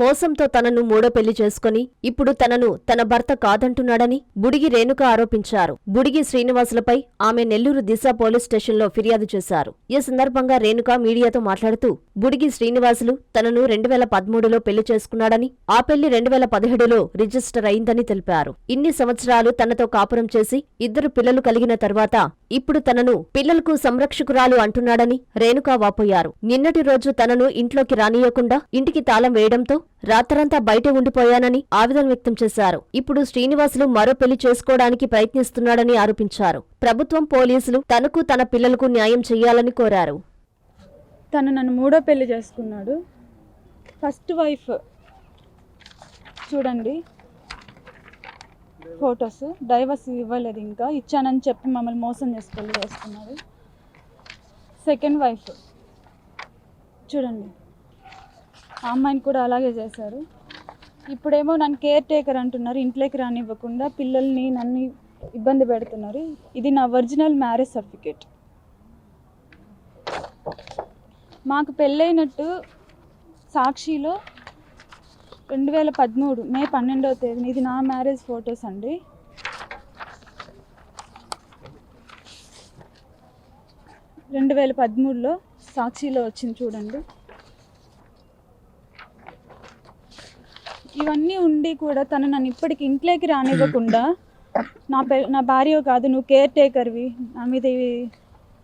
మోసంతో తనను మూడో పెళ్ళి చేసుకుని ఇప్పుడు తనను తన భర్త కాదంటున్నాడని బుడిగి రేణుక ఆరోపించారు. బుడిగి శ్రీనివాసులపై ఆమె నెల్లూరు దిశ పోలీస్ స్టేషన్లో ఫిర్యాదు చేశారు. ఈ సందర్భంగా రేణుక మీడియాతో మాట్లాడుతూ బుడిగి శ్రీనివాసులు తనను రెండు వేల పదమూడులో పెళ్ళి చేసుకున్నాడని ఆ పెళ్ళి రెండు వేల పదిహేడులో రిజిస్టర్ అయిందని తెలిపారు. ఇన్ని సంవత్సరాలు తనతో కాపురం చేసి ఇద్దరు పిల్లలు కలిగిన తర్వాత ఇప్పుడు తనను పిల్లలకు సంరక్షకురాలు అంటున్నాడని రేణుకా వాపోయారు. నిన్నటి రోజు తనను ఇంట్లోకి రానియకుండా ఇంటికి తాళం వేయడంతో రాత్రంతా బయటే ఉండిపోయానని ఆవేదన వ్యక్తం చేశారు. ఇప్పుడు శ్రీనివాసులు మరో పెళ్ళి చేసుకోవడానికి ప్రయత్నిస్తున్నాడని ఆరోపించారు. ప్రభుత్వం పోలీసులు తనకు తన పిల్లలకు న్యాయం చేయాలని కోరారు. తను నన్ను మూడో పెళ్ళి చేసుకున్నాడు. First wife. చూడండి. ఫొటోస్. డైవర్స్ ఇవ్వలేదు ఇంకా. ఇచ్చానని చెప్పి మమ్మల్ని మోసం చేసి పెళ్ళి సెకండ్ వైఫ్. చూడండి. ఆ అమ్మాయిని కూడా అలాగే చేశారు. ఇప్పుడేమో నన్ను కేర్ టేకర్ అంటున్నారు. ఇంట్లోకి రానివ్వకుండా పిల్లల్ని నన్ను ఇబ్బంది పెడుతున్నారు. ఇది నా ఒరిజినల్ మ్యారేజ్ సర్టిఫికేట్. మాకు పెళ్ళైనట్టు సాక్షిలో రెండు వేల పదమూడు మే పన్నెండవ తేదీన ఇది నా మ్యారేజ్ ఫొటోస్ అండి. రెండు వేల పదమూడులో సాక్షిలో వచ్చింది చూడండి. ఇవన్నీ ఉండి కూడా తను నన్ను ఇప్పటికి ఇంట్లోకి రానివ్వకుండా నా పె నా భార్య కాదు నువ్వు కేర్ టేకర్వి నా మీద ఇవి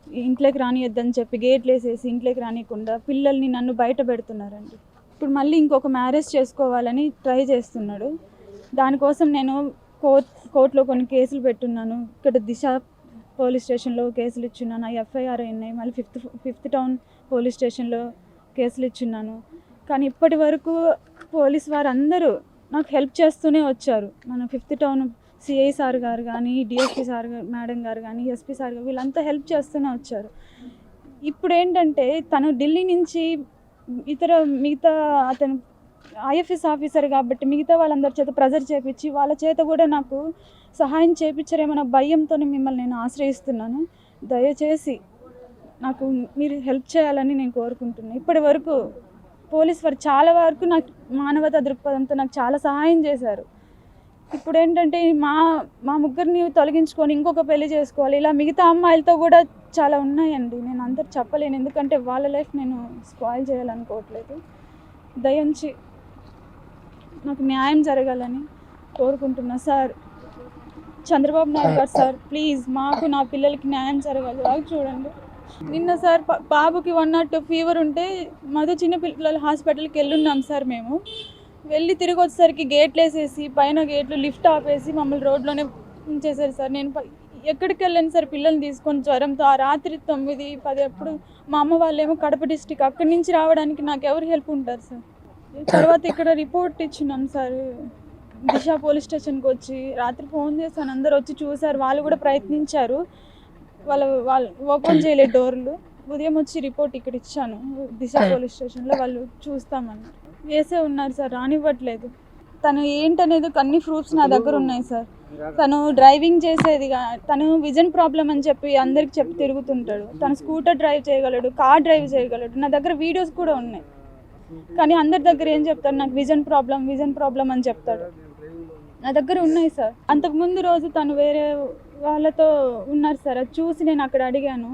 ఇంట్లోకి రానియొద్దని చెప్పి గేట్లు వేసేసి ఇంట్లోకి రానియకుండా పిల్లల్ని నన్ను బయట పెడుతున్నారండి. ఇప్పుడు మళ్ళీ ఇంకొక మ్యారేజ్ చేసుకోవాలని ట్రై చేస్తున్నాడు. దానికోసం నేను కోర్ట్ కోర్టులో కొన్ని కేసులు పెట్టున్నాను. ఇక్కడ దిశ పోలీస్ స్టేషన్లో కేసులు ఇచ్చున్నాను. ఎఫ్ఐఆర్ అయినాయి. మళ్ళీ ఫిఫ్త్ ఫిఫ్త్ టౌన్ పోలీస్ స్టేషన్లో కేసులు ఇచ్చున్నాను. కానీ ఇప్పటి వరకు పోలీస్ వారు అందరూ నాకు హెల్ప్ చేస్తూనే వచ్చారు. మన ఫిఫ్త్ టౌన్ సిఐ సార్ గారు కానీ డిఎస్పి సార్ గారు మేడం గారు కానీ ఎస్పీ సార్ గారు వీళ్ళంతా హెల్ప్ చేస్తూనే వచ్చారు. ఇప్పుడు ఏంటంటే తను ఢిల్లీ నుంచి ఇతర మిగతా అతను ఐఎఫ్ఎస్ ఆఫీసర్ కాబట్టి మిగతా వాళ్ళందరి చేత ప్రెజర్ చేపించి వాళ్ళ చేత కూడా నాకు సహాయం చేపించరేమన్న భయంతో మిమ్మల్ని నేను ఆశ్రయిస్తున్నాను. దయచేసి నాకు మీరు హెల్ప్ చేయాలని నేను కోరుకుంటున్నాను ఇప్పటి వరకు పోలీస్ వారు చాలా వరకు నాకు మానవతా దృక్పథంతో నాకు చాలా సహాయం చేశారు. ఇప్పుడు ఏంటంటే మా మా ముగ్గురిని తొలగించుకొని ఇంకొక పెళ్ళి చేసుకోవాలి. ఇలా మిగతా అమ్మాయిలతో కూడా చాలా ఉన్నాయండి. నేను అందరు చెప్పలేను. ఎందుకంటే వాళ్ళ లైఫ్ నేను స్పాయిల్ చేయాలనుకోవట్లేదు. దయించి నాకు న్యాయం జరగాలని కోరుకుంటున్నా సార్. చంద్రబాబు నాయుడు గారు సార్ ప్లీజ్ మాకు నా పిల్లలకి న్యాయం జరగాలి. బాగా చూడండి. నిన్న సార్ బాబుకి వన్ నాట్ టూ ఫీవర్ ఉంటే మధు చిన్న పిల్లల హాస్పిటల్కి వెళ్ళున్నాం సార్ మేము. వెళ్ళి తిరిగి వచ్చేసరికి గేట్లు వేసేసి పైన గేట్లు లిఫ్ట్ ఆపేసి మమ్మల్ని రోడ్లోనే ఉంచేశారు సార్. నేను ఎక్కడికి వెళ్ళాను సార్ పిల్లల్ని తీసుకొని జ్వరంతో ఆ రాత్రి తొమ్మిది పది అప్పుడు మా అమ్మ వాళ్ళేమో కడప డిస్టిక్ అక్కడి నుంచి రావడానికి నాకు ఎవరు హెల్ప్ ఉంటారు సార్? తర్వాత ఇక్కడ రిపోర్ట్ ఇచ్చినాం సార్. దిశ పోలీస్ స్టేషన్కి వచ్చి రాత్రి ఫోన్ చేశాను. అందరు వచ్చి చూశారు. వాళ్ళు కూడా ప్రయత్నించారు. వాళ్ళ వాళ్ళు ఓపెన్ చేయలేదు డోర్లు. ఉదయం వచ్చి రిపోర్ట్ ఇక్కడ ఇచ్చాను. దిశ పోలీస్ స్టేషన్లో వాళ్ళు చూస్తామన్నారు వేసే ఉన్నారు సార్ రానివ్వట్లేదు. తను ఏంటనేది అన్ని ప్రూఫ్స్ నా దగ్గర ఉన్నాయి సార్. తను డ్రైవింగ్ చేసేది తను విజన్ ప్రాబ్లం అని చెప్పి అందరికి చెప్పి తిరుగుతుంటాడు. తను స్కూటర్ డ్రైవ్ చేయగలడు కార్ డ్రైవ్ చేయగలడు నా దగ్గర వీడియోస్ కూడా ఉన్నాయి. కానీ అందరి దగ్గర ఏం చెప్తాడు? నాకు విజన్ ప్రాబ్లం విజన్ ప్రాబ్లం అని చెప్తాడు. నా దగ్గర ఉన్నాయి సార్. అంతకుముందు రోజు తను వేరే వాళ్ళతో ఉన్నారు సార్. అది చూసి నేను అక్కడ అడిగాను.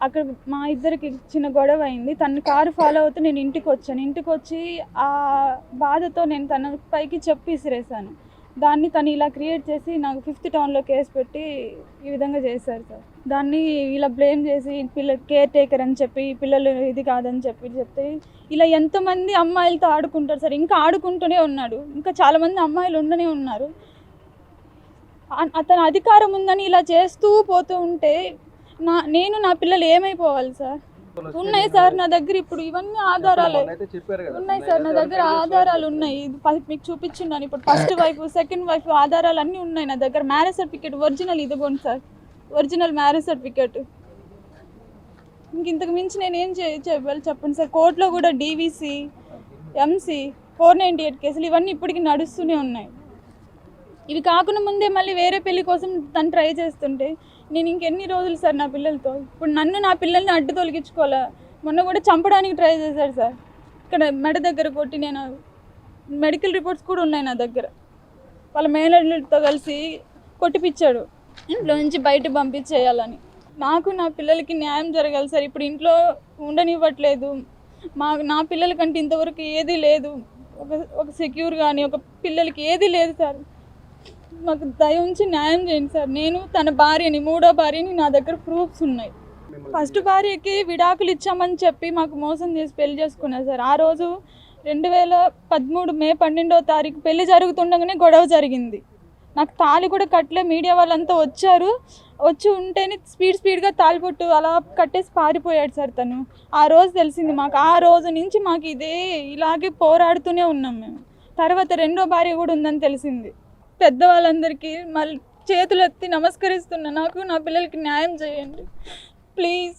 అక్కడ మా ఇద్దరికి చిన్న గొడవ అయింది. తన కారు ఫాలో అవుతూ నేను ఇంటికి వచ్చాను. ఇంటికి వచ్చి ఆ బాధతో నేను తన పైకి చెప్పి విసిరేసాను దాన్ని తను ఇలా క్రియేట్ చేసి నాకు ఫిఫ్త్ టౌన్లో కేసు పెట్టి ఈ విధంగా చేశారు సార్. దాన్ని ఇలా బ్లేమ్ చేసి పిల్ల కేర్ టేకర్ అని చెప్పి పిల్లలు ఇది కాదని చెప్పి చెప్తే ఇలా ఎంతమంది అమ్మాయిలతో ఆడుకుంటారు సార్. ఇంకా ఆడుకుంటూనే ఉన్నాడు. ఇంకా చాలామంది అమ్మాయిలు ఉండనే ఉన్నారు. అతను అతని అధికారం ఉందని ఇలా చేస్తూ పోతూ ఉంటే నా నేను నా పిల్లలు ఏమైపోవాలి సార్? ఉన్నాయి సార్ నా దగ్గర ఇప్పుడు ఇవన్నీ ఆధారాలే. ఉన్నాయి సార్ నా దగ్గర ఆధారాలు ఉన్నాయి. ఇది మీకు చూపించున్నాను ఇప్పుడు ఫస్ట్ వైఫ్ సెకండ్ వైఫ్ ఆధారాలు అన్నీ ఉన్నాయి నా దగ్గర. మ్యారేజ్ సర్టిఫికేట్ ఒరిజినల్ ఇదిగోండి సార్. Original marriage certificate. ఇంక ఇంతకు మించి నేను ఏం చే చెప్పాలి చెప్పండి సార్? కోర్టులో కూడా DVC MC four ninety eight కేసులు ఇవన్నీ ఇప్పటికి నడుస్తూనే ఉన్నాయి. ఇవి కాకుండా ముందే మళ్ళీ వేరే పెళ్ళి కోసం తను ట్రై చేస్తుంటే నేను ఇంకెన్ని రోజులు సార్ నా పిల్లలతో? ఇప్పుడు నన్ను నా పిల్లల్ని అడ్డు తొలగించుకోవాలా? మొన్న కూడా చంపడానికి ట్రై చేశాడు సార్. ఇక్కడ మెడ దగ్గర కొట్టి నేను మెడికల్ రిపోర్ట్స్ కూడా ఉన్నాయి నా దగ్గర. వాళ్ళ మేనల్తో కలిసి కొట్టిపిచ్చాడు. ఇంట్లో నుంచి బయట పంపించేయాలని. నాకు నా పిల్లలకి న్యాయం జరగాలి సార్. ఇప్పుడు ఇంట్లో ఉండనివ్వట్లేదు. మా నా పిల్లలకంటే ఇంతవరకు ఏది లేదు. ఒక ఒక సెక్యూర్ కానీ ఒక పిల్లలకి ఏదీ లేదు సార్. మాకు దయ ఉంచి న్యాయం చేయండి సార్. నేను తన భార్యని మూడో భార్యని నా దగ్గర ప్రూఫ్స్ ఉన్నాయి. ఫస్ట్ భార్యకి విడాకులు ఇచ్చామని చెప్పి మాకు మోసం చేసి పెళ్ళి చేసుకున్నారు సార్. ఆ రోజు రెండు వేల పదమూడు మే పన్నెండో తారీఖు పెళ్ళి జరుగుతుండగానే గొడవ జరిగింది. నాకు తాళి కూడా కట్టలే మీడియా వాళ్ళంతా వచ్చారు. వచ్చి ఉంటేనే స్పీడ్ స్పీడ్గా తాలిపొట్టు అలా కట్టేసి పారిపోయాడు సార్ తను. ఆ రోజు తెలిసింది మాకు. ఆ రోజు నుంచి మాకు ఇదే ఇలాగే పోరాడుతూనే ఉన్నాం మేము. తర్వాత రెండో భార్య కూడా ఉందని తెలిసింది. పెద్దవాళ్ళందరికీ మళ్ళీ చేతులెత్తి నమస్కరిస్తున్న నమస్కరిస్తున్నా నాకు నా పిల్లలకి న్యాయం చేయండి. ప్లీజ్.